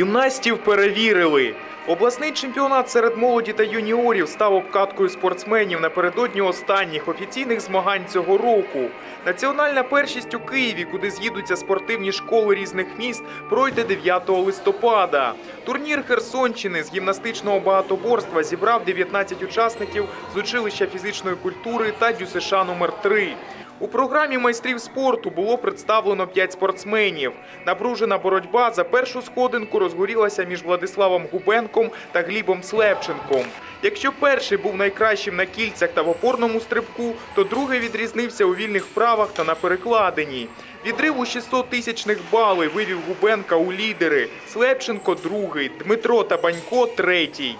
Гімнастів перевірили. Обласний чемпіонат серед молоді та юніорів став обкаткою спортсменів напередодні останніх офіційних змагань цього року. Національна першість у Києві, куди з'їдуться спортивні школи різних міст, пройде 9 листопада. Турнір Херсонщини з гімнастичного багатоборства зібрав 19 учасників з училища фізичної культури та ДЮСШ номер 3 у програмі майстрів спорту було представлено 5 спортсменів. Напружена боротьба за першу сходинку розгорілася між Владиславом Губенком та Глібом Слепченком. Якщо перший був найкращим на кільцях та в опорному стрибку, то другий відрізнився у вільних вправах та на перекладині. Відрив у 600 тисячних бали вивів Губенка у лідери. Слепченко другий, Дмитро Табанько третій.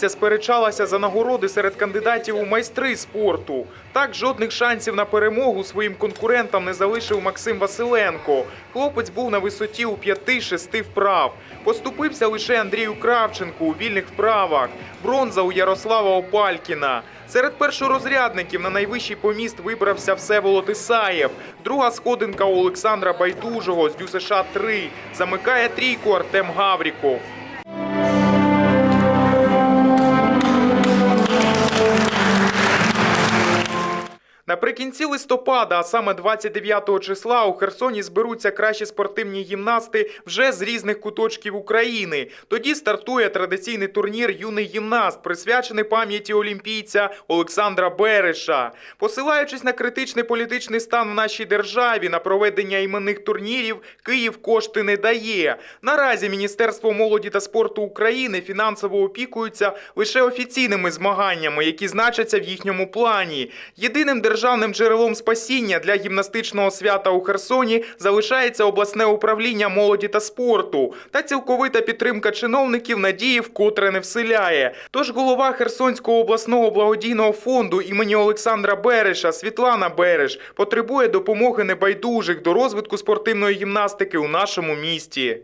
Трійця сперечалася за нагороди серед кандидатів у майстри спорту. Так жодних шансів на перемогу своїм конкурентам не залишив Максим Василенко. Хлопець був на висоті у 5-6 вправ. Поступився лише Андрію Кравченку у вільних вправах. Бронза у Ярослава Опалькіна. Серед першорозрядників на найвищий поміст вибрався Всеволод Ісаєв. Друга сходинка у Олександра Байдужого з ДЮСШ 3 Замикає трійку Артем Гавріков. Наприкінці листопада, а саме 29 числа, у Херсоні зберуться кращі спортивні гімнасти вже з різних куточків України. Тоді стартує традиційний турнір Юний гімнаст, присвячений пам'яті олімпійця Олександра Береша. Посилаючись на критичний політичний стан в нашій державі, на проведення іменних турнірів Київ кошти не дає. Наразі Міністерство молоді та спорту України фінансово опікується лише офіційними змаганнями, які значаться в їхньому плані. Єдиним державним джерелом спасіння для гімнастичного свята у Херсоні залишається обласне управління молоді та спорту. Та цілковита підтримка чиновників надії вкотре не вселяє. Тож голова Херсонського обласного благодійного фонду імені Олександра Береша Світлана Береш потребує допомоги небайдужих до розвитку спортивної гімнастики у нашому місті.